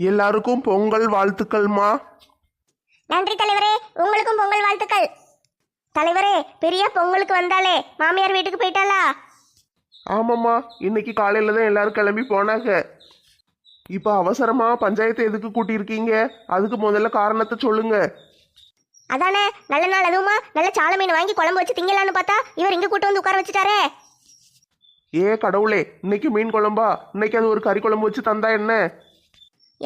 எல்லாருக்கும் பொங்கல் வாழ்த்துக்கள்மா. நன்றி தலைவரே உங்களுக்கும் பொங்கல் வாழ்த்துக்கள். தலைவரே பெரிய பொங்கலுக்கு வந்தாலே மாமியார் வீட்டுக்கு போயிட்டாளா? ஆமாம்மா இன்னைக்கு காலையில தான் எல்லாரும் கிளம்பி போனாங்க. இப்போ அவசரமா பஞ்சாயத்தை எதுக்கு கூட்டியிருக்கீங்க? அதுக்கு முதல்ல காரணத்தை சொல்லுங்க. அதானே நல்ல நாள் அதுவுமா? நல்ல சால மீன் வாங்கி குழம்பு வச்சு திங்கலான்னு பார்த்தா இவர் இங்க கூட்டு வந்து உட்கார வச்சுட்டாரே. ஏ கடவுளே இன்னைக்கு மீன் குழம்பா? இன்னைக்கு அது ஒரு கறி குழம்பு வச்சு தந்தா என்ன?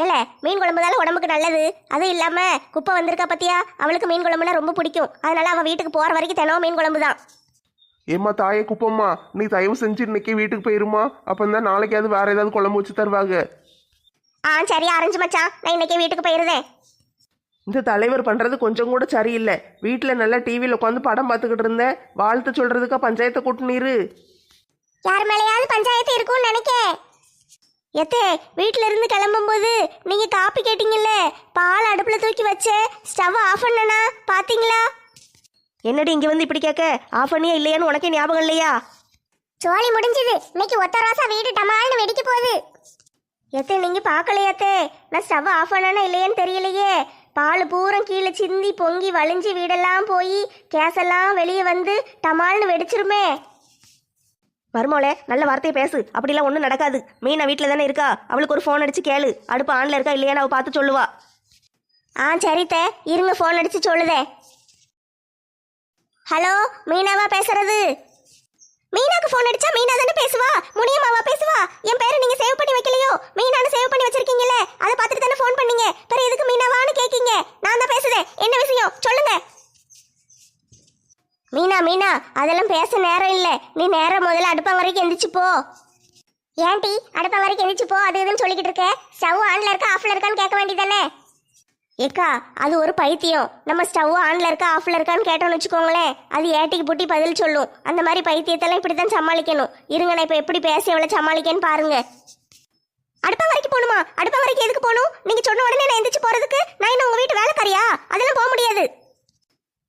ஏல மீன் குழம்பு தானே உடம்புக்கு நல்லது? அதுவும் இல்லாம குப்பை வந்திருக்கா பத்தியா? அவளுக்கு மீன் குழம்புனா ரொம்ப பிடிக்கும். அதனால அவ வீட்டுக்கு போற வரைக்கும் தினமும் மீன் குழம்பு தான். ஏம்மா தாயே குப்பம்மா நீ தயவு செஞ்சு இன்னைக்கு வீட்டுக்கு போயிருமா அப்போ தான் நாளைக்காவது வேற ஏதாவது குழம்பு வச்சு தருவாங்க. ஆ சரி ஆரஞ்சு மச்சான். நான் இன்னைக்கே வீட்டுக்கு போயிருந்தேன் இந்த தலைவர் பண்றது கொஞ்சம் கூட சரியில்லை. வீட்டில் நல்லா டிவியில் உட்காந்து படம் பார்த்துக்கிட்டு இருந்தேன். வாழ்த்து சொல்றதுக்கா பஞ்சாயத்தை கூட்டினீரு யார் மேலேயாவது பஞ்சாயத்து இருக்கும்னு நினைக்கேன். எத்தே வீட்ல இருந்து கிளம்பும்போது நீங்க காப்பி கேட்டீங்கல்ல பால் அடுப்புல தூக்கி வச்ச ஸ்டவ் ஆஃப் பண்ணனா பாத்தீங்களா? என்னடி இங்க வந்து இப்படி கேட்க? ஆஃப் பண்ணியா இல்லையான்னு உனக்கே ஞாபகம் இல்லையா? சோலி முடிஞ்சது. இன்னைக்கு ஒத்த ரோசா வீடு டமால்னு வெடிக்க போகுது. எத்தே நீங்க பார்க்கலையாத்தே நான் ஸ்டவ் ஆஃப் பண்ணனா இல்லையான்னு தெரியலையே. பால் பூரம் கீழே சிந்தி பொங்கி வழிஞ்சு வீடெல்லாம் போய் கேஸெல்லாம் வெளியே வந்து டமால்னு வெடிச்சிருமே. வருமோளே நல்ல வார்த்தையை பேசு. அப்படிலாம் ஒன்றும் நடக்காது. மீனா வீட்டில் தானே இருக்கா? அவளுக்கு ஒரு ஃபோன் அடிச்சு கேளு. அடுப்பு ஆன்ல இருக்கா இல்லையான்னு அவள் பார்த்து சொல்லுவா. ஆ சரித்தே இருங்க ஃபோன் அடிச்சு சொல்லுதே. ஹலோ மீனாவா பேசுறது? மீனாக்கு ஃபோன் அடிச்சா மீனா தானே பேசுவா? முனியம்மாவா பேசுவா? என் பேரை நீங்க சேவ் பண்ணி வைக்கலையோ? மீனானு சேவ் பண்ணி வச்சிருக்கீங்களே அதை பார்த்துட்டு தானே ஃபோன் பண்ணீங்க. பிறகு எதுக்கு மீனாவான்னு கேட்கீங்க நான் தான் பேசுதேன் என்ன விஷயம்? சொல்லுங்க. மீனா மீனா அதெல்லாம் பேச நேரம் இல்லை. நீ நேரம் முதல்ல அடுப்பங்கரைக்கு எந்திரிச்சு போ. ஏன்டி வரைக்கும் எந்திரிச்சு போ அது இதுன்னு சொல்லிக்கிட்டு இருக்க? ஸ்டவ் ஆன்ல இருக்கா ஆஃப்ல இருக்கான்னு கேட்க வேண்டியதானே? ஏக்கா அது ஒரு பைத்தியம். நம்ம ஸ்டவ் ஆன்ல இருக்கா ஆஃப்ல இருக்கான்னு கேட்டோம்னு வச்சுக்கோங்களேன். அது ஏட்டிக்கு புட்டி பதில் சொல்லும். அந்த மாதிரி பைத்தியத்தெல்லாம் இப்படி தான் சமாளிக்கணும். இருங்க நான் இப்போ எப்படி பேசி எவ்வளோ சமாளிக்கேன்னு பாருங்க. அடுப்பா வரைக்கும் போகணுமா? அடுப்பா வரைக்கும் எதுக்கு போகணும்? நீங்கள் சொன்ன உடனே நான் எந்திரிச்சு போகிறதுக்கு நான் இன்னும் உங்கள் வீட்டு வேலைக்காரியா? அதெல்லாம் போக முடியாது.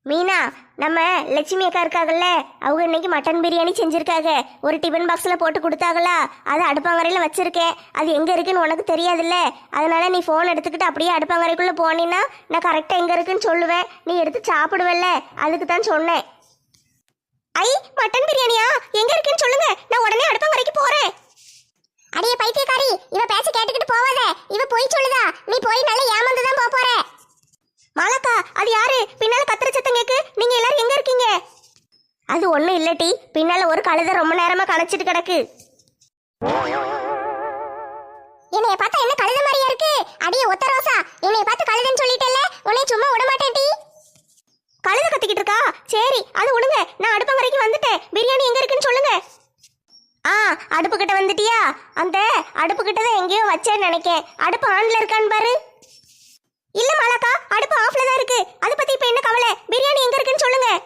மீனா நம்ம லட்சுமி அக்கா இருக்காங்கல்ல அவங்க இன்னைக்கு மட்டன் பிரியாணி செஞ்சிருக்காங்க. ஒரு டிஃபன் பாக்ஸில் போட்டு கொடுத்தாங்களா? அது அடுப்பாங்கரையில் வச்சிருக்கேன். அது எங்கே இருக்குன்னு உனக்கு தெரியாதுல்ல? அதனால நீ ஃபோன் எடுத்துக்கிட்டு அப்படியே அடுப்பாங்கரைக்குள்ளே போனீன்னா நான் கரெக்டாக எங்கே இருக்குன்னு சொல்லுவேன். நீ எடுத்து சாப்பிடுவல்ல. அதுக்கு தான் சொன்னேன். ஐ மட்டன் பிரியாணியா? எங்கே இருக்குன்னு சொல்லுங்க. நான் உடனே அடுப்பாங்கரைக்கு போகிறேன் அடியே பைத்தியக்காரி இவ பேச்ச கேட்டுக்கிட்டு போவாத. இவ போய் சொல்லுதா? நீ போய் நல்லா ஏமாந்து தான் மாலக்கா அது யாரு? பின்னால கத்துற சத்தம் கேக்கு. நீங்க எல்லாரும் எங்க இருக்கீங்க? அது ஒண்ணும் இல்லட்டி பின்னால ஒரு கழுதை ரொம்ப நேரமா கணச்சிட்டு கிடக்கு. என்னைய பார்த்தா என்ன கழுத மாதிரியா இருக்கு? அடியே ஒத்த ரோசா. என்னைய பார்த்து கழுதன்னு சொல்லிட்டேல்ல? உன்னை சும்மா விட மாட்டேன் டி. கழுத கத்திக்கிட்டு இருக்கா? சரி அது விடுங்க நான் அடுப்பங்கரைக்கு வந்துட்டேன். பிரியாணி எங்க இருக்குன்னு சொல்லுங்க. ஆ அடுப்பு கிட்ட வந்துட்டியா? அந்த அடுப்பு கிட்ட தான் எங்கேயோ வச்சேன்னு நினைக்கேன். அடுப்பு ஆன்ல இருக்கான்னு பாரு. இல்ல மாலாக்கா அடுப்பு ஆஃப்ல தான் இருக்கு. அத பத்தி இப்ப என்ன கவலை? பிரியாணி எங்க இருக்குன்னு சொல்லுங்க.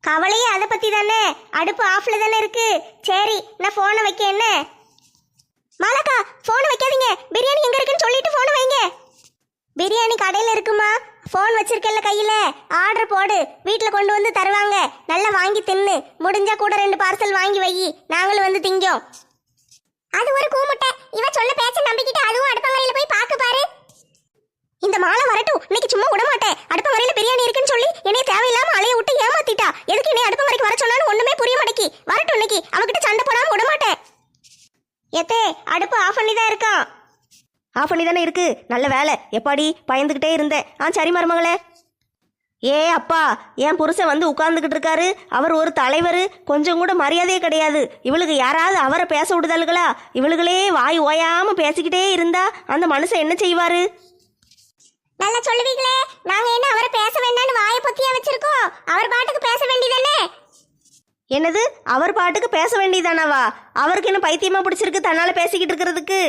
கவலையே அதை பத்தி தானே? அடுப்பு ஆஃப்ல தானே இருக்கு. சரி நான் போனை வைக்க என்ன? மாலாக்கா போனை வைக்காதீங்க. பிரியாணி எங்க இருக்குன்னு சொல்லிட்டு போனை வைங்க. பிரியாணி கடையில இருக்குமா? ஃபோன் வச்சிருக்கல கையில. ஆர்டர் போடு. வீட்டில் கொண்டு வந்து தருவாங்க. நல்லா வாங்கி தின்னு. முடிஞ்சா கூட ரெண்டு பார்சல் வாங்கி வை. நாங்களும் வந்து திங்கோம். அது ஒரு கூமுட்டை. இவ சொல்ல பேச்ச நம்பிக்கிட்டு அதுவும் அடுப்பங்கரையில போய் பாக்கு பாரு. இந்த மாலை வரட்டும். இன்னைக்கு சும்மா விட மாட்டேன் வரையில பிரியாணி இருக்குன்னு சொல்லி என்னைய தேவையில்லாம அலைய விட்டு ஏமாத்திட்டா. எதுக்கு என்னை அடுப்பங்கரைக்கு வர சொன்னாலும் ஒண்ணுமே புரிய மாட்டேக்கி. வரட்டும் இன்னைக்கு. அவகிட்ட சண்டை போடாம விட மாட்டேன் எத்தே அடுப்பு ஆஃப் பண்ணி தான் இருக்கான் ஆஃப் பண்ணி தானே இருக்கு. நல்ல வேலை. எப்பாடி? பயந்துக்கிட்டே இருந்தேன் ஆ சரி மருமகளே. ஏ அப்பா என் புருஷன் வந்து உட்கார்ந்துக்கிட்டு இருக்காரு. அவர் ஒரு தலைவர். கொஞ்சம் கூட மரியாதையே கிடையாது. இவளுக்கு யாராவது அவரை பேச விடுதல்களா? இவளுகளே வாய் ஓயாமல் பேசிக்கிட்டே இருந்தா அந்த மனுஷன் என்ன செய்வாரு? நல்லா சொல்லுவீங்களே. நாங்க என்ன அவரை பேச வேண்டாம்னு வாயை பொத்தியா வச்சிருக்கோம்? அவர் பாட்டுக்கு பேச வேண்டியதானே? என்னது? அவர் பாட்டுக்கு பேச வேண்டியதானவா? அவருக்கு என்ன பைத்தியமா பிடிச்சிருக்கு தன்னால பேசிக்கிட்டு இருக்கிறதுக்கு?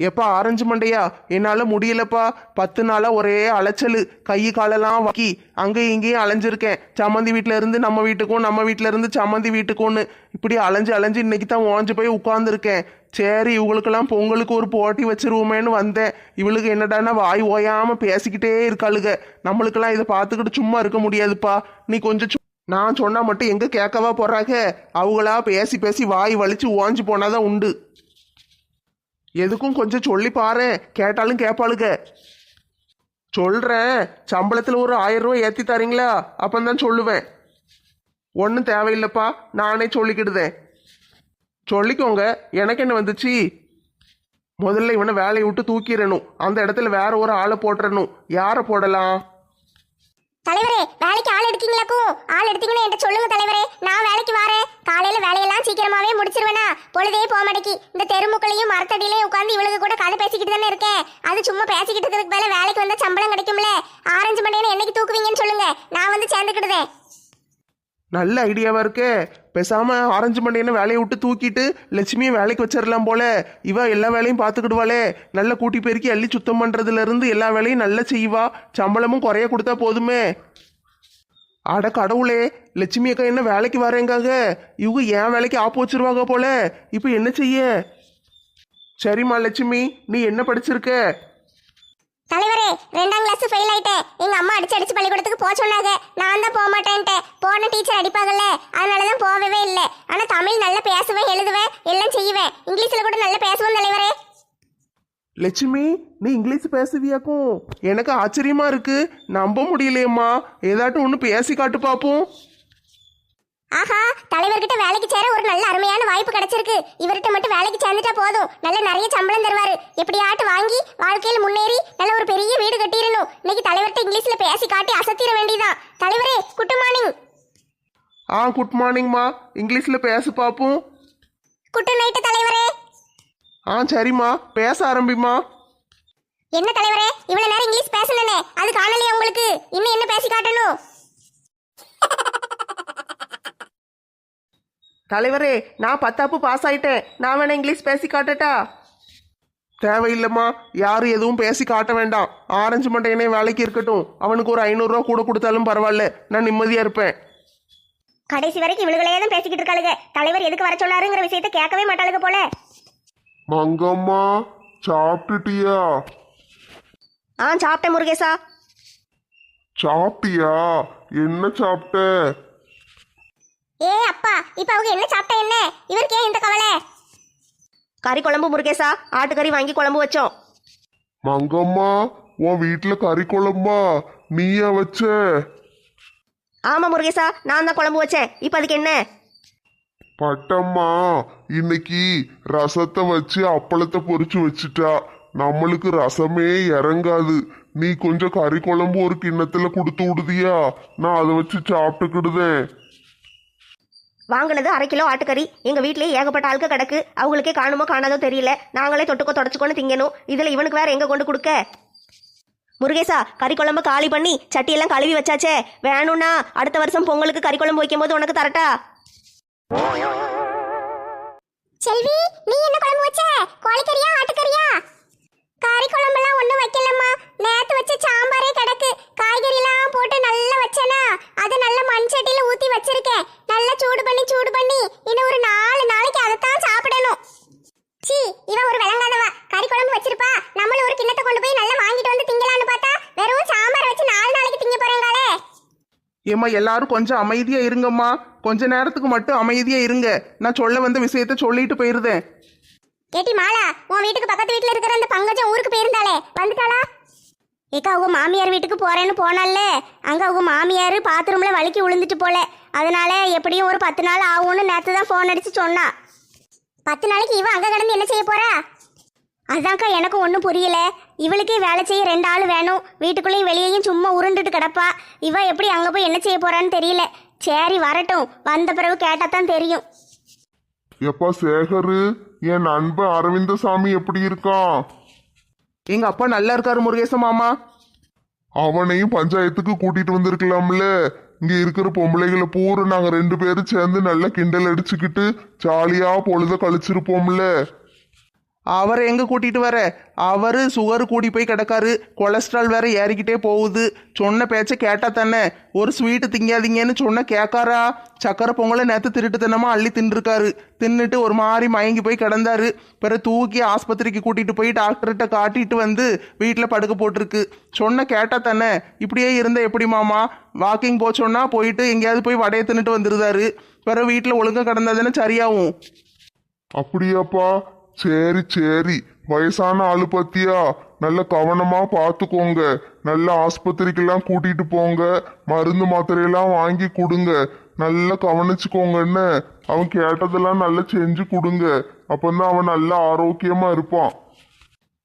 எப்பா ஆரஞ்சு மண்டையா? என்னால் முடியலப்பா. பத்து நாளாக ஒரே அலைச்சல். கை காலெல்லாம் வக்கி. அங்கேயும் இங்கேயும் அலைஞ்சிருக்கேன். சம்மந்தி வீட்டில் இருந்து நம்ம வீட்டுக்கும் நம்ம வீட்டில் இருந்து சம்மந்தி வீட்டுக்கும்னு. இப்படி அலைஞ்சு அலைஞ்சு இன்னைக்கு தான் ஓஞ்சு போய் உட்காந்துருக்கேன் சரி இவங்களுக்கெல்லாம் பொங்கலுக்கு ஒரு போட்டி வச்சிருவோமேன்னு வந்தேன். இவளுக்கு என்னடான்னா வாய் ஓயாமல் பேசிக்கிட்டே இருக்காளுக. நம்மளுக்கெல்லாம் இதை பார்த்துக்கிட்டு சும்மா இருக்க முடியாதுப்பா. நீ கொஞ்சம் நான் சொன்னால் மட்டும் எங்கே கேட்கவா போகிறாங்க அவங்களா பேசி பேசி வாய் வலிச்சு ஓஞ்சு போனாதான் உண்டு. எதுக்கும் கொஞ்சம் சொல்லி பாரு. கேட்டாலும் கேட்பாளுங்க சொல்றேன். சம்பளத்தில் ஒரு ஆயிரம் ரூபாய் ஏற்றி தரீங்களா? அப்பந்தான் சொல்லுவேன். ஒன்றும் தேவையில்லைப்பா. நானே சொல்லிக்கிடுதேன். சொல்லிக்கோங்க. எனக்கு என்ன வந்துச்சு? முதல்ல இவனை வேலையை விட்டு தூக்கிடணும். அந்த இடத்துல வேற ஒரு ஆளை போட்டுறணும். யாரை போடலாம்? தலைவரே வேலைக்கு ஆள் எடுக்கீங்களாக்கும் ஆள் எடுத்தீங்கன்னு என்கிட்ட சொல்லுங்க தலைவரே. நான் வேலைக்கு வரேன். காலையில வேலையெல்லாம் சீக்கிரமாவே முடிச்சிருவேனா? பொழுதே போக மாட்டேக்கி. இந்த தெருமுக்களையும் மரத்தடியிலையும் உட்காந்து இவளுக்கு கூட கதை பேசிக்கிட்டு தானே இருக்கேன். அது சும்மா பேசிக்கிட்டு இருக்கிறதுக்கு மேல வேலைக்கு வந்தா சம்பளம் கிடைக்கும்ல? ஆரஞ்சு மண்டேன்னு என்னைக்கு தூக்குவீங்கன்னு சொல்லுங்க. நான் வந்து சேர்ந்துக்கிடுவேன் நல்ல ஐடியாவா இருக்கே. பேசாம ஆரஞ்சு மண்டையனை வேலையை விட்டு தூக்கிட்டு லட்சுமியை வேலைக்கு வச்சிடலாம் போல. இவ எல்லா வேலையும் பார்த்துக்கிடுவாளே. நல்ல கூட்டி பெருக்கி அள்ளி சுத்தம் பண்றதுல இருந்து எல்லா வேலையும் நல்லா செய்வா. சம்பளமும் குறைய கொடுத்தா போதுமே. அட கடவுளே லட்சுமி அக்கா என்ன வேலைக்கு வரேங்காக இவங்க ஏன் வேலைக்கு ஆப்பு வச்சிருவாங்க போல? இப்போ என்ன செய்ய? சரிம்மா லட்சுமி நீ என்ன படிச்சிருக்க? தலைவரே ரெண்டாம் கிளாஸ் ஃபெயில் ஆயிட்டேன் எங்க அம்மா அடிச்சு அடிச்சு பள்ளிக்கூடத்துக்கு போக சொன்னாங்க. நான் தான் போக மாட்டேன்ட்டேன் போன டீச்சர் அடிப்பாங்கல்ல அதனால தான் போகவே இல்லை. ஆனா தமிழ் நல்லா பேசுவேன் எழுதுவேன் எல்லாம் செய்வேன். இங்கிலீஷ்ல கூட நல்லா பேசுவேன் தலைவரே. லட்சுமி நீ இங்கிலீஷ் பேசுவியாக்கும்? எனக்கு ஆச்சரியமா இருக்கு. நம்ப முடியலையேம்மா. ஏதாட்டும் ஒன்று பேசி காட்டு பார்ப்போம் ஆஹா தலைவர்கிட்ட வேலைக்கு சேர ஒரு நல்ல அருமையான வாய்ப்பு கிடைச்சிருக்கு. இவர்கிட்ட மட்டும் வேலைக்கு சேர்ந்துட்டா போதும். நல்ல நிறைய சம்பளம் தருவாரு. எப்படியாட்டு வாங்கி வாழ்க்கையில் முன்னேறி நல்ல ஒரு பெரிய வீடு கட்டிடணும். இன்னைக்கு தலைவர்கிட்ட இங்கிலீஷ்ல பேசி காட்டி அசத்திர வேண்டியதான் தலைவரே குட் மார்னிங் ஆ குட் மார்னிங்மா இங்கிலீஷில் பேச பார்ப்போம் குட் நைட் தலைவரே. ஆ சரிம்மா. பேச ஆரம்பிம்மா. என்ன தலைவரே இவ்வளவு நேரம் இங்கிலீஷ் பேசணுனே அது காணலையா உங்களுக்கு? இன்னும் என்ன பேசி காட்டணும்? தலைவரே நான் பத்தாப்பு பாஸ் ஆயிட்டேன் நான் வேணா இங்கிலீஷ் பேசி காட்டட்டா? தேவையில்லைம்மா. யாரும் எதுவும் பேசி காட்ட வேண்டாம். ஆரஞ்சு மண்டையனே வேலைக்கு இருக்கட்டும். அவனுக்கு ஒரு ஐநூறுரூவா கூட கொடுத்தாலும் பரவாயில்ல. நான் நிம்மதியாக இருப்பேன். கடைசி வரைக்கும் இவளுகளே தான் பேசிக்கிட்டு இருக்காளுங்க. தலைவர் எதுக்கு வர சொன்னாருங்கிற விஷயத்தை கேட்கவே மாட்டாளுங்க போல. மங்கம்மா சாப்பிட்டுட்டியா? ஆ சாப்பிட்டேன் முருகேசா. சாப்பிட்டியா? என்ன சாப்பிட்ட? ஏ அப்பா இப்ப அவங்க என்ன சாப்பிட்டா என்ன? இவருக்கு ஏன் இந்த கவலை? கறி குழம்பு முருகேசா ஆட்டுக்கறி வாங்கி குழம்பு வச்சோம். மங்கம்மா உன் வீட்டுல கறி குழம்பா? நீயா வச்ச? ஆமா முருகேசா நான் தான் குழம்பு வச்சேன். இப்போ அதுக்கு என்ன? பட்டம்மா இன்னைக்கு ரசத்தை வச்சு அப்பளத்தை பொரிச்சு வச்சுட்டா. நம்மளுக்கு ரசமே இறங்காது. நீ கொஞ்சம் கறி குழம்பு ஒரு கிண்ணத்துல கொடுத்து விடுதியா? நான் அதை வச்சு சாப்பிட்டுக்கிடுதேன். வாங்கினது அரை கிலோ ஆட்டுக்கறி. எங்க வீட்லயே ஏகப்பட்ட ஆளுக்கு கிடக்கு. அவங்களுக்கே காணுமோ காணாதோ தெரியல. நாங்களே தொட்டுக்கோ தொடச்சுக்கோன்னு திங்கணும். இதுல இவனுக்கு வேற எங்க கொண்டு கொடுக்க? முருகேசா கறி குழம்பு காலி பண்ணி சட்டியெல்லாம் கழுவி வச்சாச்சே. வேணும்னா அடுத்த வருஷம் பொங்கலுக்கு கறி குழம்பு வைக்கும் போது உனக்கு தரட்டா? செல்வி நீ என்ன குழம்பு வச்ச? கோழிக்கறியா ஆட்டுக்கறியா? கறி குழம்பெல்லாம் ஒண்ணும் வைக்கலம்மா. நேத்து வச்ச சாம்பாரே கிடக்கு. காய்கறி எல்லாம் போட்டு நல்லா வச்சேனா அதை நல்ல மண் சட்டியில ஊத்தி வச்சிருக்கேன். நல்லா சூடு பண்ணி சூடு பண்ணி. இன்னும் ஒரு நாலு நாளைக்கு அதைத்தான் சாப்பிடணும். சீ இவ ஒரு விளங்காதவ கறி குழம்பு வச்சிருப்பா. நம்மளும் ஒரு கிண்ணத்தை கொண்டு போய் நல்லா வாங்கிட்டு வந்து திங்கலான்னு பார்த்தா வெறும் சாம்பார் வச்சு நாலு நாளைக்கு திங்க போறேங்காலே ஏம்மா எல்லாரும் கொஞ்சம் அமைதியாக இருங்கம்மா. கொஞ்ச நேரத்துக்கு மட்டும் அமைதியாக இருங்க. நான் சொல்ல வந்த விஷயத்த சொல்லிட்டு போயிருந்தேன். ஏட்டி மாலா உன் வீட்டுக்கு பக்கத்து வீட்ல இருக்கிற அந்த பங்கஜம் ஊருக்கு போயிருந்தாளே. வந்துட்டாளா? ஏக்கா அவங்க மாமியார் வீட்டுக்கு போறேன்னு போனால அங்க அவங்க மாமியார் பாத்ரூம்ல வலிக்கி விழுந்துட்டு போல. அதனால எப்படியும் ஒரு பத்து நாள் ஆகும்னு நேத்து தான் ஃபோன் அடிச்சு சொன்னா. பத்து நாளைக்கு இவ அங்க கிடந்து என்ன செய்ய போறா? அதான்க்கா எனக்கும் ஒன்றும் புரியல. இவளுக்கே வேலை செய்ய ரெண்டு ஆள் வேணும். வீட்டுக்குள்ளேயும் வெளியேயும் சும்மா உருண்டுட்டு கிடப்பா. இவ எப்படி அங்க போய் என்ன செய்ய போறான்னு தெரியல. சரி வரட்டும். வந்த பிறகு கேட்டா தான் தெரியும். எப்பா சேகரு? என் நண்பன் அரவிந்தசாமி எப்படி இருக்கான் எங்க அப்பா நல்லா இருக்காரு முருகேச மாமா. அவனையும் பஞ்சாயத்துக்கு கூட்டிட்டு வந்திருக்கலாம்ல. இங்க இருக்கிற பொம்பளைகளை பூரா நாங்க ரெண்டு பேரும் சேர்ந்து நல்லா கிண்டல் அடிச்சுக்கிட்டு ஜாலியா பொழுத கழிச்சிருப்போம்ல. அவரை எங்க கூட்டிட்டு வர? அவரு சுகர் கூடி போய் கிடக்காரு. கொலஸ்ட்ரால் வேற ஏறிக்கிட்டே போகுது. சொன்ன பேச்ச கேட்டா தானே? ஒரு ஸ்வீட்டு திங்காதீங்கன்னு சொன்ன கேட்காரா சக்கரை பொங்கலை நேற்று திருட்டுத்தனமா அள்ளி தின்றுருக்காரு தின்னுட்டு ஒரு மாதிரி மயங்கி போய் கிடந்தாரு. பிறகு தூக்கி ஆஸ்பத்திரிக்கு கூட்டிட்டு போய் டாக்டர்கிட்ட காட்டிட்டு வந்து வீட்டில் படுக்க போட்டிருக்கு. சொன்ன கேட்டா தானே? இப்படியே இருந்தா எப்படி மாமா? வாக்கிங் போச்சோன்னா போயிட்டு எங்கேயாவது போய் வடையை தின்னுட்டு வந்துருந்தாரு பிறகு வீட்டில் ஒழுங்கா கிடந்தா தானே சரியாகும். அப்படியாப்பா. சரி சரி. வயசான ஆளு பத்தியா? நல்ல கவனமா பார்த்துக்கோங்க நல்ல ஆஸ்பத்திரிக்கெல்லாம் கூட்டிட்டு போங்க. மருந்து மாத்திரையெல்லாம் வாங்கி கொடுங்க. நல்லா கவனிச்சுக்கோங்கன்னு அவன் கேட்டதெல்லாம் நல்லா செஞ்சு கொடுங்க. அப்பந்தான் அவன் நல்ல ஆரோக்கியமா இருப்பான்.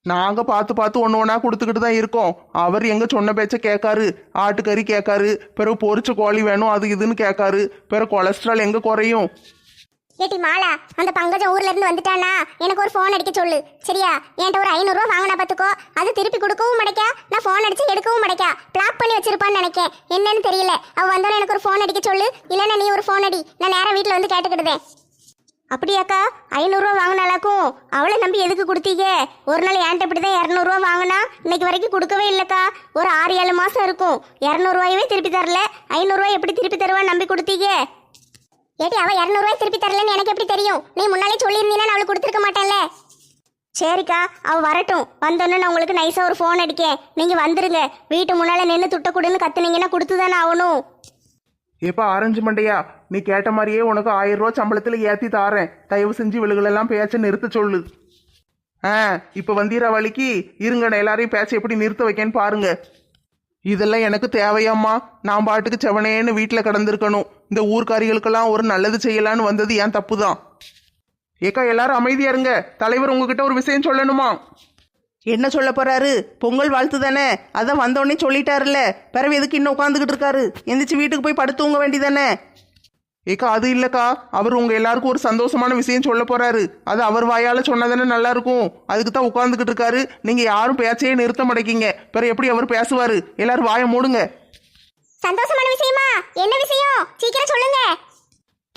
நாங்க பார்த்து பார்த்து ஒன்று ஒன்றா கொடுத்துக்கிட்டு தான் இருக்கோம். அவர் எங்க சொன்ன பேச்ச கேட்காரு. ஆட்டுக்கறி கேட்காரு. பிறகு பொரிச்ச கோழி வேணும் அது இதுன்னு கேட்காரு. பிறகு கொலஸ்ட்ரால் எங்க குறையும்? ஏட்டி மாலா அந்த பங்கஜம் ஊர்ல இருந்து வந்துட்டானா? எனக்கு ஒரு ஃபோன் அடிக்க சொல்லு. சரியா? என்கிட்ட ஒரு ஐநூறுரூவா வாங்கினா பார்த்துக்கோ அது திருப்பி கொடுக்கவும் மடைக்கா. நான் ஃபோன் அடிச்சு எடுக்கவும் மடைக்கா. பிளாக் பண்ணி வச்சிருப்பான்னு நினைக்கேன். என்னன்னு தெரியல. அவ வந்தோடனே எனக்கு ஒரு ஃபோன் அடிக்க சொல்லு. இல்லைன்னா நீ ஒரு ஃபோன் அடி. நான் நேரம் வீட்டில் வந்து கேட்டுக்கிடுதேன். அப்படியாக்கா? ஐநூறுரூவா வாங்கினாலாக்கும். அவளை நம்பி எதுக்கு கொடுத்தீங்க? ஒரு நாள் என்கிட்ட இப்படி தான் இரநூறுவா வாங்கினா இன்னைக்கு வரைக்கும் கொடுக்கவே இல்லைக்கா. ஒரு ஆறு ஏழு மாதம் இருக்கும். இரநூறுவாயவே திருப்பி தரல. ஐநூறுரூவா எப்படி திருப்பி தருவான்னு நம்பி கொடுத்தீங்க? ஏடி அவ இரநூறுவாய் திருப்பி தரலன்னு எனக்கு எப்படி தெரியும்? நீ முன்னாலே சொல்லியிருந்தீங்கன்னா நான் அவளுக்கு கொடுத்துருக்க மாட்டேன்ல. சரிக்கா அவ வரட்டும். வந்தோன்னே நான் உங்களுக்கு நைஸா ஒரு ஃபோன் அடிக்கேன் நீங்க வந்துருங்க. வீட்டு முன்னால நின்று துட்ட கொடுன்னு கத்துனீங்கன்னா கொடுத்து தானே ஆகணும். ஏப்பா ஆரஞ்சு மண்டையா? நீ கேட்ட மாதிரியே உனக்கு ஆயிரம் ரூபா சம்பளத்தில் ஏற்றி தாரேன். தயவு செஞ்சு இவளுகளெல்லாம் பேச்ச நிறுத்த சொல்லு. ஆ இப்போ வந்தீரா வழிக்கு இருங்க நான் எல்லாரையும் பேச்ச எப்படி நிறுத்த வைக்கேன்னு பாருங்க. இதெல்லாம் எனக்கு தேவையாம்மா. நான் பாட்டுக்கு செவனேன்னு வீட்டில் கிடந்திருக்கணும். இந்த ஊர்க்காரிகளுக்கெல்லாம் ஒரு நல்லது செய்யலான்னு வந்தது ஏன் தப்பு தான் ஏக்கா எல்லாரும் அமைதியா இருங்க. தலைவர் உங்ககிட்ட ஒரு விஷயம் சொல்லணுமா? என்ன சொல்ல போறாரு? பொங்கல் வாழ்த்து தானே? அதான் வந்தோடனே சொல்லிட்டாருல்ல. பிறகு எதுக்கு இன்னும் உட்காந்துக்கிட்டு இருக்காரு? எந்திரிச்சு வீட்டுக்கு போய் படுத்து தூங்க வேண்டியதானே ஏக்கா அது இல்லைக்கா. அவர் உங்கள் எல்லாருக்கும் ஒரு சந்தோஷமான விஷயம் சொல்ல போகிறாரு அது அவர் வாயால் சொன்னதானே நல்லா இருக்கும் அதுக்கு தான் உட்காந்துக்கிட்டு இருக்காரு. நீங்கள் யாரும் பேச்சையே நிறுத்த மாட்டேங்கிங்க பிறகு எப்படி அவர் பேசுவார்? எல்லாரும் வாயை மூடுங்க. சந்தோஷமான விஷயமா? என்ன விஷயம்? சீக்கிரம் சொல்லுங்க.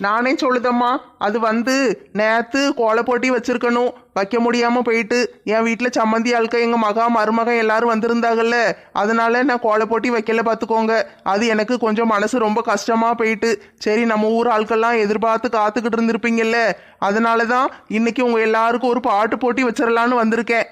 நானே சொல்லுதம்மா அது வந்து நேத்து கோலை போட்டி வச்சிருக்கணும். வைக்க முடியாம போயிட்டு என் வீட்டில் சம்மந்தி ஆள்க எங்க மகா மருமகன் எல்லாரும் வந்திருந்தாங்கல்ல. அதனால நான் கோலை போட்டி வைக்கல பார்த்துக்கோங்க அது எனக்கு கொஞ்சம் மனசு ரொம்ப கஷ்டமா போயிட்டு. சரி நம்ம ஊர் ஆட்கள்லாம் எதிர்பார்த்து காத்துக்கிட்டு இருந்திருப்பீங்கல்ல. அதனால தான் இன்னைக்கு உங்க எல்லாருக்கும் ஒரு பாட்டு போட்டி வச்சிடலான்னு வந்திருக்கேன்.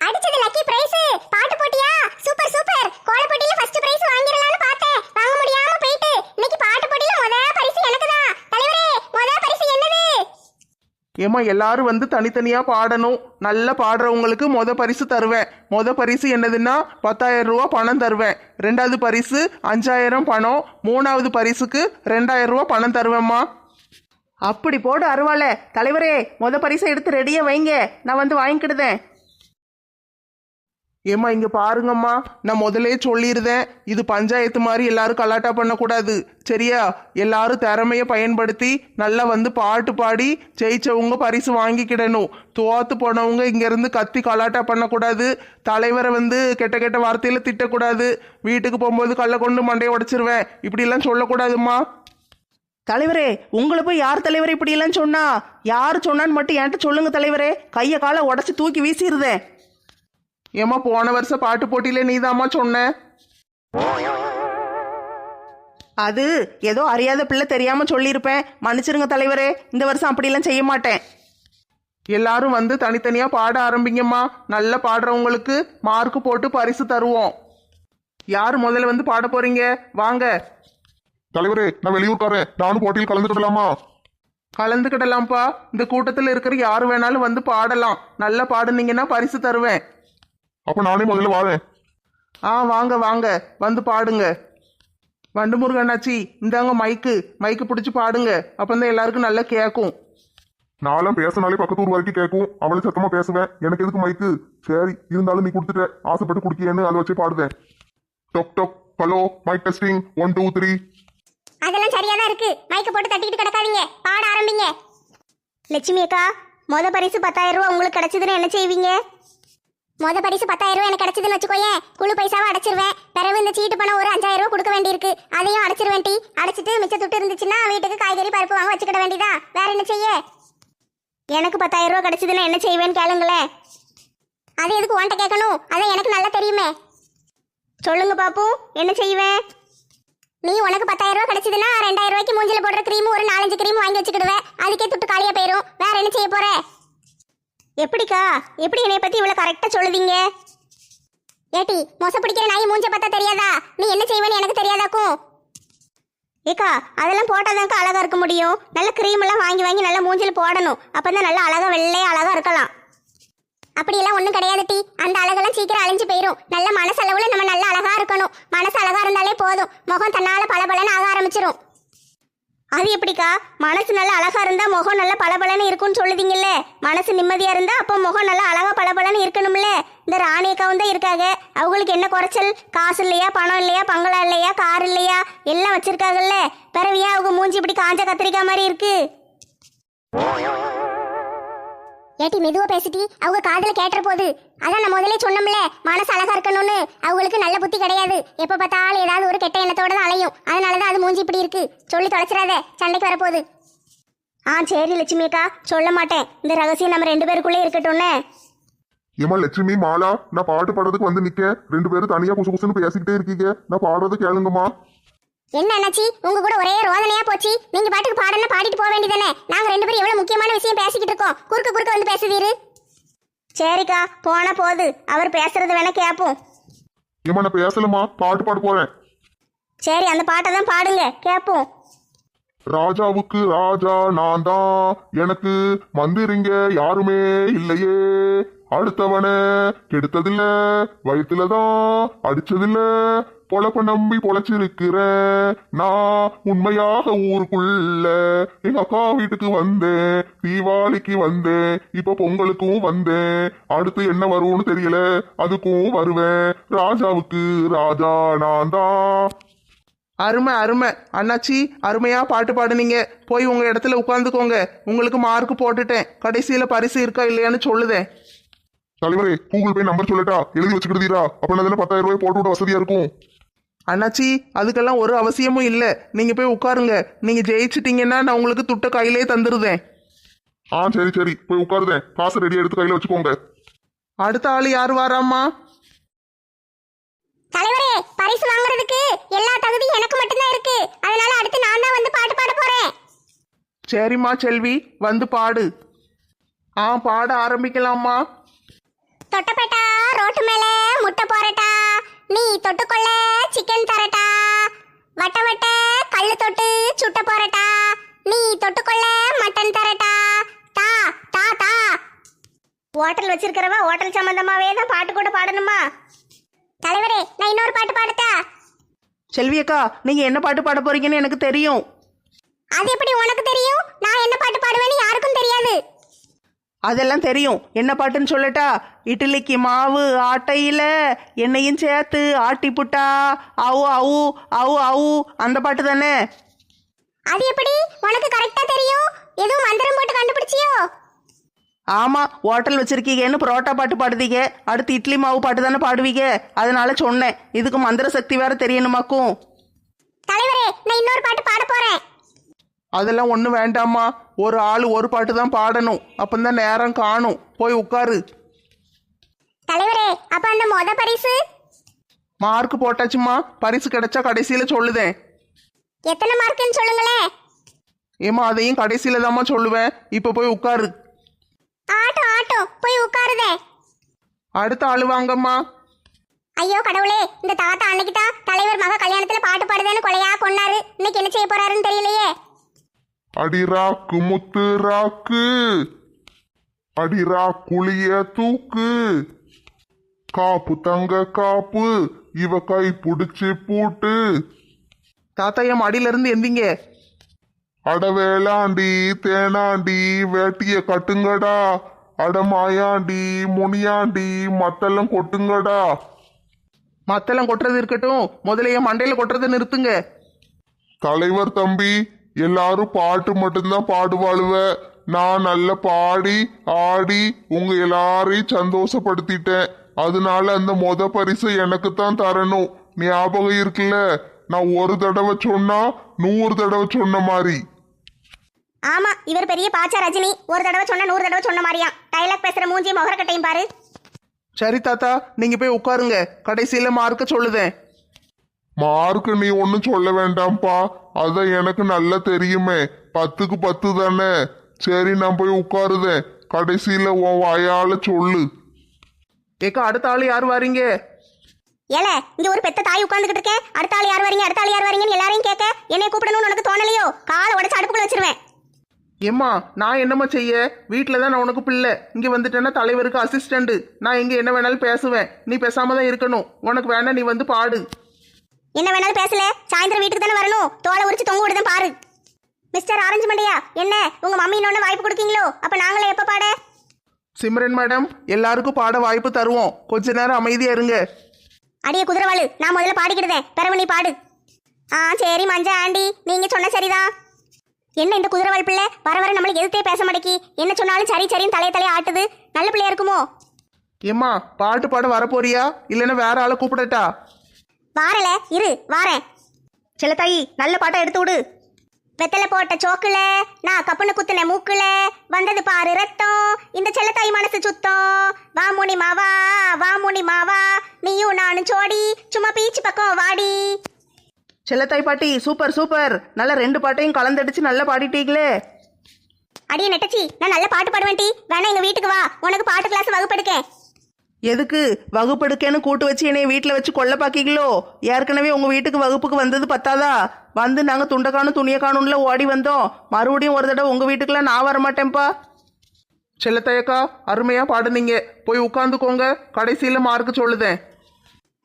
அடிச்சது லக்கி பிரைஸ் பாட்டு போட்டியா? சூப்பர் சூப்பர் கோல போட்டியில ஃபர்ஸ்ட் பிரைஸ் வாங்கிரலாம்னு பார்த்தேன். வாங்க முடியாம போயிட்டு இன்னைக்கு பாட்டு போட்டி முத பரிசு எனக்கு தான் தலைவரே முத பரிசு என்னது? ஏம்மா எல்லாரும் வந்து தனித்தனியா பாடணும். நல்லா பாடுறவங்களுக்கு மொத பரிசு தருவேன். மொத பரிசு என்னதுன்னா பத்தாயிரம் ரூபா பணம் தருவேன். ரெண்டாவது பரிசு அஞ்சாயிரம் பணம். மூணாவது பரிசுக்கு ரெண்டாயிரம் ரூபா பணம் தருவேம்மா. அப்படி போடு அருவால தலைவரே மொத பரிசை எடுத்து ரெடியா வைங்க. நான் வந்து வாங்கிக்கிடுதேன். ஏம்மா இங்க பாருங்கம்மா. நான் முதலே சொல்லியிருந்தேன். இது பஞ்சாயத்து மாதிரி எல்லாரும் கலாட்டா பண்ணக்கூடாது. சரியா? எல்லாரும் திறமைய பயன்படுத்தி நல்லா வந்து பாட்டு பாடி ஜெயிச்சவங்க பரிசு வாங்கிக்கிடணும். தோத்து போனவங்க இங்கேருந்து கத்தி கலாட்டா பண்ணக்கூடாது. தலைவரை வந்து கெட்ட கெட்ட வார்த்தையில் திட்டக்கூடாது. வீட்டுக்கு போகும்போது கல்லை கொண்டு மண்டையை உடைச்சிருவேன். இப்படிலாம் சொல்லக்கூடாதும்மா. தலைவரே உங்களை போய் யார் தலைவர் இப்படியெல்லாம் சொன்னா? யார் சொன்னான்னு மட்டும் என்கிட்ட சொல்லுங்க தலைவரே. கையை காலை உடச்சி தூக்கி வீசிடுதேன் ஏம்மா போன வருஷம் பாட்டு போட்டியில நீதாம்மா சொன்ன? அது ஏதோ அறியாத பிள்ளை தெரியாம சொல்லியிருப்பேன். மன்னிச்சிருங்க தலைவரே இந்த வருஷம் அப்படிலாம் செய்ய மாட்டேன். எல்லாரும் வந்து தனித்தனியா பாட ஆரம்பிங்கம்மா. நல்லா பாடுறவங்களுக்கு மார்க் போட்டு பரிசு தருவோம். யார் முதல்ல வந்து பாட போறீங்க? வாங்க. தலைவரே நான் வெளியூர்காரன். நானும் போட்டியில் கலந்துக்கிடலாமா? கலந்துக்கிடலாம்ப்பா. இந்த கூட்டத்தில் இருக்கிற யார் வேணாலும் வந்து பாடலாம். நல்லா பாடுனீங்கன்னா பரிசு தருவேன். அப்ப நானே முதல்ல வாரேன். ஆ வாங்க வாங்க. வந்து பாடுங்க. வண்டு முருகண்ணாச்சி இந்தாங்க மைக்கு. மைக்கு பிடிச்சி பாடுங்க. அப்பந்தான் எல்லாருக்கும் நல்லா கேட்கும் நானும் பேசினாலே பக்கத்து ஊர் வரைக்கும் கேட்கும் அவளை சத்தமா பேசுவேன் எனக்கு எதுக்கு மைக்கு? சரி இருந்தாலும் நீ கொடுத்துட்ட. ஆசைப்பட்டு குடிக்கேன்னு அதை வச்சு பாடுவேன். டொக் டொக். Hello mike testing. One two three. அதெல்லாம் சரியா தான் இருக்கு. மைக்க போட்டு தட்டிக்கிட்டு கிடக்காதீங்க. பாட ஆரம்பிங்க. லட்சுமி அக்கா முத பரிசு பத்தாயிரம் ரூபா உங்களுக்கு கிடைச்சதுன்னு என்ன செய்வீங்க? முத பரிசு பத்தாயிரம் எனக்கு கிடைச்சதுன்னு வச்சுக்கோயேன் குழு பைசாவை அடைச்சிருவேன். பிறகு இந்த சீட்டு பணம் ஒரு அஞ்சாயிரம் ரூபா கொடுக்க வேண்டியிருக்கு. அதையும் அடைச்சிருவேன் டி. அடைச்சிட்டு மிச்ச துட்டு இருந்துச்சுன்னா வீட்டுக்கு காய்கறி பருப்பு வாங்க வச்சுக்கிட வேண்டியதா? வேற என்ன செய்ய? எனக்கு பத்தாயிரம் ரூபா கிடைச்சதுன்னா என்ன செய்வேன்னு கேளுங்களேன். அது எதுக்கு உன்கிட்ட கேட்கணும்? அதான் எனக்கு நல்லா தெரியுமே. சொல்லுங்க பாப்பு என்ன செய்வேன்? நீ உனக்கு பத்தாயிரம் ரூபாய் கிடைச்சதுன்னா ரெண்டாயிரம் ரூபாய்க்கு மூஞ்சில போடுற கிரீம் ஒரு நாலஞ்சு கிரீம் வாங்கி வச்சுக்கிடுவேன் அதுக்கே துட்டு காலியா போயிரும். வேற என்ன செய்ய போற? எப்படிக்கா? எப்படி என்னைய பத்தி இவ்வளவு கரெக்டா சொல்லுவீங்க ஏட்டி மொச பிடிக்கிற நாய் மூஞ்ச பார்த்தா தெரியாதா? நீ என்ன செய்வேன்னு எனக்கு தெரியாதாக்கும்? ஏக்கா அதெல்லாம் போட்டாதான்க்கா அழகா இருக்க முடியும். நல்ல கிரீம் எல்லாம் வாங்கி வாங்கி நல்லா மூஞ்சில் போடணும். அப்பதான் நல்லா அழகா வெள்ளையா அழகா இருக்கலாம். அப்படியெல்லாம் ஒண்ணும் கிடையாது டி. அந்த அழகெல்லாம் சீக்கிரம் அழிஞ்சு போயிரும். நல்ல மனசளவுல நம்ம நல்லா அழகா இருக்கணும். மனசு அழகா இருந்தாலே போதும். முகம் தன்னால பளபளன்னு ஆக ஆரம்பிச்சிரும். அது எப்படிக்கா? மனசு நல்லா அழகா இருந்தா முகம் நல்லா பளபளன்னு இருக்கும்னு சொல்லுதீங்கல்ல. மனசு நிம்மதியா இருந்தா அப்போ முகம் நல்லா அழகா பளபளன்னு இருக்கணும்ல. இந்த ராணி அக்காவும் தான் இருக்காங்க அவங்களுக்கு என்ன குறைச்சல்? காசு இல்லையா? பணம் இல்லையா? பங்களா இல்லையா? கார் இல்லையா? எல்லாம் வச்சிருக்காங்கல்ல பிறவியா அவங்க மூஞ்சி இப்படி காஞ்ச கத்திரிக்காய் மாதிரி இருக்கு. ஏட்டி மெதுவா பேசிட்டி அவங்க காதுல கேட்டுற போது. அதான் நான் முதல்ல சொன்னோம்ல மனசு அழகா இருக்கணும்னு. அவங்களுக்கு நல்ல புத்தி கிடையாது. எப்ப பார்த்தாலும் ஏதாவது ஒரு கெட்ட எண்ணத்தோட தான் அலையும். அதனாலதான் அது மூஞ்சி இப்படி இருக்கு. சொல்லி தொலைச்சிடாத சண்டைக்கு வரப்போகுது. ஆ சரி லட்சுமி அக்கா சொல்ல மாட்டேன். இந்த ரகசியம் நம்ம ரெண்டு பேருக்குள்ளே இருக்கட்டும்னு. ஏமா லட்சுமி மாலா நான் பாட்டு பாடுறதுக்கு வந்து நிக்க ரெண்டு பேரும் தனியா குசு குசுன்னு பேசிக்கிட்டே இருக்கீங்க. நான் பாடுறது கேளுங்கம்மா. என்ன அண்ணாச்சி? உங்க கூட ஒரே ரோதனையா போச்சு. நீங்க பாட்டுக்கு பாடணும் பாடிட்டு போக வேண்டியதானே நாங்க ரெண்டு பேரும் எவ்வளவு முக்கியமான விஷயம் பேசிக்கிட்டு இருக்கோம். குறுக்க குறுக்க வந்து பேசுவீரு சரிக்கா போன போது. அவர் பேசுறது வேணா கேட்போம் ஏமா நான் பேசலமா பாட்டு பாட போறேன். சரி அந்த பாட்டை தான் பாடுங்க. கேட்போம் ராஜாவுக்கு ராஜா நான் தான் எனக்கு மந்திரிங்க யாருமே இல்லையே. அடுத்தவன கெடுத்ததில்ல வயிற்றுலதான் அடிச்சதில்ல பொழப்ப நம்பி பொழைச்சிருக்கிற நான் உண்மையாக ஊருக்குள்ள எங்க அக்கா வீட்டுக்கு வந்தேன் தீபாவளிக்கு வந்தேன் இப்ப பொங்கலுக்கும் வந்தேன். அடுத்து என்ன வரும்னு தெரியல அதுக்கும் வருவேன். ராஜாவுக்கு ராஜா நான் தான். அருமை அருமை. அண்ணாச்சி அருமையா பாட்டு பாடுனீங்க. போய் உங்க இடத்துல உட்காந்துக்கோங்க. உங்களுக்கு மார்க் போட்டுட்டேன். கடைசியில பரிசு இருக்கா இல்லையான்னு சொல்லுதேன். தலைவரே கூகுள் பே நம்பர் சொல்லட்டா? எழுதி வச்சுக்கிட்டீரா அப்ப நான் பத்தாயிரம் ரூபாய் போட்டு விட வசதியா இருக்கும். அண்ணாச்சி அதுக்கெல்லாம் ஒரு அவசியமும் இல்லை. நீங்க போய் உட்காருங்க. நீங்க ஜெயிச்சிட்டீங்கன்னா நான் உங்களுக்கு துட்ட கையிலே தந்துருதேன். ஆ சரி சரி. போய் உட்காருதேன். காசு ரெடியா எடுத்து கையில வச்சுக்கோங்க. அடுத்த ஆள் யார் வாராம்மா? தலைவரே பரிசு வாங்குறதுக்கு எல்லா தகுதியும் எனக்கு மட்டும்தான் இருக்கு. அதனால அடுத்து நான் தான் வந்து பாட்டு பாட போறேன். சரிம்மா செல்வி. வந்து பாடு. ஆ பாட ஆரம்பிக்கலாமா தொட்டப்பேட்டா ரோட்டு மேல முட்டை போறட்டா நீ தொட்டுக்கொள்ள சிக்கன் தரட்டா வட்ட வட்ட கல்லு தொட்டு சுட்ட போறட்டா நீ தொட்டுக்கொள்ள மட்டன் தரட்டா தா தா தா. ஹோட்டல் வச்சிருக்கிறவ ஹோட்டல் சம்பந்தமாவே தான் பாட்டு கூட பாடணுமா? தலைவரே நான் இன்னொரு பாட்டு பாடட்டா செல்வி அக்கா நீங்க என்ன பாட்டு பாட போறீங்கன்னு எனக்கு தெரியும். அது எப்படி உனக்கு தெரியும்? நான் என்ன பாட்டு பாடுவேன்னு யாருக்கும் தெரியாது. அதெல்லாம் தெரியும். என்ன பாட்டுன்னு சொல்லட்டா? இட்லிக்கு மாவு ஆட்டையில என்னையும் சேர்த்து ஆட்டி புட்டா. அவு அவு அவு அவு. அந்த பாட்டு தானே? அது எப்படி? உனக்கு கரெக்டா தெரியும்? எதுவும் மந்திரம் போட்டு கண்டுபிடிச்சியோ? ஆமா ஹோட்டல் வச்சிருக்கீங்கன்னு புரோட்டா பாட்டு பாடுதீங்க. அடுத்து இட்லி மாவு பாட்டு தானே பாடுவீங்க. அதனால சொன்னேன். இதுக்கு மந்திர சக்தி வேற தெரியணுமாக்கும். தலைவரே நான் இன்னொரு பாட்டு பாட போறேன். அதெல்லாம் ஒன்றும் வேண்டாம்மா. ஒரு ஆள் ஒரு பாட்டு தான் பாடணும். அப்பந்தான் நேரம் காணும். போய் உட்காரு. தலைவரே அப்ப அந்த மொத பரிசு? மார்க் போட்டாச்சுமா பரிசு கிடைச்சா கடைசியில் சொல்லுதேன். எத்தனை மார்க்குன்னு சொல்லுங்களேன். ஏமா அதையும் கடைசியில தாம்மா சொல்லுவேன். இப்போ போய் உட்காரு. ஆட்டம் ஆட்டம் போய் உட்காருதே. அடுத்த ஆளு வாங்கம்மா. ஐயோ கடவுளே இந்த தாத்தா அன்னைக்கு தான் தலைவர் மக கல்யாணத்துல பாட்டு பாடுதேன்னு கொலையா கொன்னாரு. இன்னைக்கு என்ன செய்ய போறாருன்னு தெரியலையே. அடி ராக்கு முத்து ராக்கு. அடி ராக்குளிய தூக்கு. காப்பு தங்க காப்பு இவ கை புடிச்சு பூட்டு. தாத்தா என் மடியில இருந்து எந்திங்க. அடவேளாண்டி தேனாண்டி வேட்டிய கட்டுங்கடா. அடமாயாண்டி முனியாண்டி மத்தெல்லாம் கொட்டுங்கடா. மத்தெல்லாம் கொட்டுறது இருக்கட்டும் முதல்ல என் மண்டையில கொட்டுறதை நிறுத்துங்க. தலைவர் தம்பி எல்லாரும் பாட்டு மட்டும்தான் பாடுவாளுவ. நான் நல்ல பாடி ஆடி உங்க எல்லாரையும் சந்தோஷப்படுத்திட்டேன். அதனால அந்த மொத பரிசு எனக்கு தான் தரணும். ஞாபகம் இருக்குல்ல? நான் ஒரு தடவை சொன்னா நூறு தடவை சொன்ன மாதிரி. ஆமா இவர் பெரிய பாச்சா ரஜினி. ஒரு தடவை சொன்ன நூறு தடவை சொன்ன மாதிரியா? டைலாக் பேசுற மூஞ்சி முகரக்கட்டையும் பாரு. சரி தாத்தா நீங்க போய் உட்காருங்க. கடைசியில மார்க்க சொல்லுதேன். மார்க்கு நீ ஒன்றும் சொல்ல வேண்டாம்ப்பா. அதான் எனக்கு நல்லா தெரியுமே. பத்துக்கு பத்து தானே. சரி நான் போய் உட்காருதேன். கடைசியில உன் வாயால சொல்லு. ஏக்கா அடுத்த ஆள் யார் வாரீங்க? ஏல இங்க ஒரு பெத்த தாய் உட்கார்ந்துகிட்டு இருக்கேன் அடுத்த ஆள் யார் வரீங்க? அடுத்த ஆள் யார் வரீங்கன்னு எல்லாரையும் கேட்க என்னை கூப்பிடணும்னு உனக்கு தோணலையோ? காலை உடச்சு அடுப்புக்குள்ள வச்சிருவேன். ஏம்மா நான் என்னம்மா செய்ய? வீட்டில் தான் நான் உனக்கு பிள்ளை. இங்கே வந்துட்டேன்னா தலைவருக்கு அசிஸ்டண்ட் நான் இங்கே என்ன வேணாலும் பேசுவேன். நீ பேசாம தான் இருக்கணும். உனக்கு வேணா நீ வந்து பாடு. என்ன வேணாலும் பேசல. சாயந்தரம் வீட்டுக்கு தானே வரணும். தோலை உரிச்சு தொங்க விடுதான் பாரு. மிஸ்டர் ஆரஞ்சு மண்டையா? என்ன? உங்க மம்மி இன்னொன்னு வாய்ப்பு கொடுக்கீங்களோ? அப்ப நாங்களே எப்ப பாட? சிம்ரன் மேடம் எல்லாருக்கும் பாட வாய்ப்பு தருவோம். கொஞ்ச நேரம் அமைதியா இருங்க. அடியே குதிரவாளு நான் முதல்ல பாடிக்கிடுதேன். பிறகு நீ பாடு. ஆ சரி மஞ்சா ஆண்டி. நீங்க சொன்ன சரிதான். என்ன இந்த குதிரவாள் பிள்ளை? வர வர நம்மளுக்கு எதிர்த்தே பேச மாட்டேக்கி. என்ன சொன்னாலும் சரி சரின்னு தலைய தலைய ஆட்டுது. நல்ல பிள்ளையா இருக்குமோ? ஏம்மா பாட்டு பாட வரப்போறியா? இல்லைன்னா வேற ஆளை கூப்பிடட்டா? வாரல இரு வாரேன். செல்லத்தாயி நல்ல பாட்டை எடுத்து விடு. வெத்தலை போட்ட சோக்குல நான் கப்புன்னு குத்துன மூக்குல வந்தது பாரு ரத்தம் இந்த செல்லத்தாய் மனசு சுத்தம். வா முனி மாவா வா முனி மாவா நீயும் நானும் சோடி சும்மா பீச்சு பக்கம் வாடி. செல்லத்தாய் பாட்டி சூப்பர் சூப்பர். நல்ல ரெண்டு பாட்டையும் கலந்தடிச்சு நல்லா பாடிட்டீங்களே. அடியே நெட்டச்சி நான் நல்ல பாட்டு பாடுவேன் டி வேணா எங்க வீட்டுக்கு வா உனக்கு பாட்டு கிளாஸ் வகுப்பெடுக்கேன். எதுக்கு வகுப்பெடுக்கேன்னு கூட்டு வச்சு என்னை வீட்டில் வச்சு கொள்ள பாக்கீங்களோ? ஏற்கனவே உங்கள் வீட்டுக்கு வகுப்புக்கு வந்தது பத்தாதா? வந்து நாங்கள் துண்டை காணும் துணியை காணும்ல ஓடி வந்தோம். மறுபடியும் ஒரு தடவை உங்கள் வீட்டுக்குலாம் நான் வரமாட்டேன்ப்பா செல்லத்தையக்கா அருமையாக பாடுனீங்க. போய் உட்காந்துக்கோங்க. கடைசியில் மார்க் சொல்லுதேன்.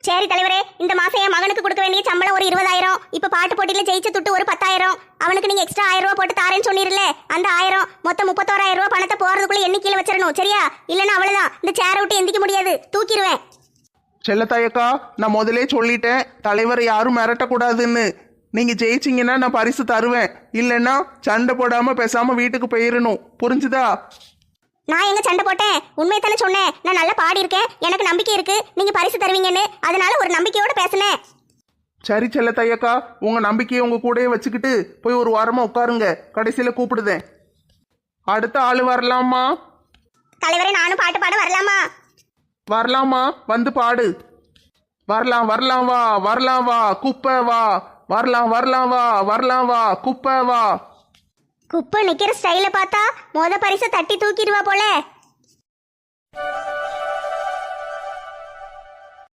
சரி தலைவரே இந்த மாசம் என் மகனுக்கு கொடுக்க வேண்டிய சம்பளம் ஒரு இருபதாயிரம். இப்ப பாட்டு போட்டியில ஜெயிச்ச துட்டு ஒரு பத்தாயிரம். அவனுக்கு நீங்க எக்ஸ்ட்ரா ஆயிரம் ரூபாய் போட்டு தாரேன்னு சொன்னீர்ல அந்த ஆயிரம் மொத்தம் முப்பத்தோராயிரம் ரூபாய் பணத்தை போறதுக்குள்ள எண்ணிக்கையில வச்சிடணும் சரியா? இல்லைன்னா அவ்வளவுதான். இந்த சேரை விட்டு எந்திக்க முடியாது. தூக்கிடுவேன் செல்லத்தாயக்கா நான் முதலே சொல்லிட்டேன். தலைவர் யாரும் மிரட்டக்கூடாதுன்னு. நீங்க ஜெயிச்சீங்கன்னா நான் பரிசு தருவேன். இல்லைன்னா சண்டை போடாம பேசாம வீட்டுக்கு போயிடணும் புரிஞ்சுதா? நான் எங்க சண்டை போட்டேன்? உண்மையை தானே சொன்னேன். நான் நல்லா பாடியிருக்கேன். எனக்கு நம்பிக்கை இருக்கு. நீங்க பரிசு தருவீங்கன்னு. அதனால ஒரு நம்பிக்கையோட பேசினேன். சரி செல்லத்தையக்கா உங்க நம்பிக்கையை உங்க கூடயே வச்சுக்கிட்டு போய் ஒரு வாரமா உட்காருங்க. கடைசியில கூப்பிடுதேன். அடுத்த ஆளு வரலாமா? தலைவரே நானும் பாட்டு பாட வரலாமா? வரலாமா? வந்து பாடு. வரலாம் வரலாம் வா. வரலாம் வா. குப்பை வா. வரலாம் வரலாம் வா. வரலாம் வா. குப்பை வா. குப்பை நிக்கிற ஸ்டைல பார்த்தா மொத பரிசை தட்டி தூக்கிடுவா போல.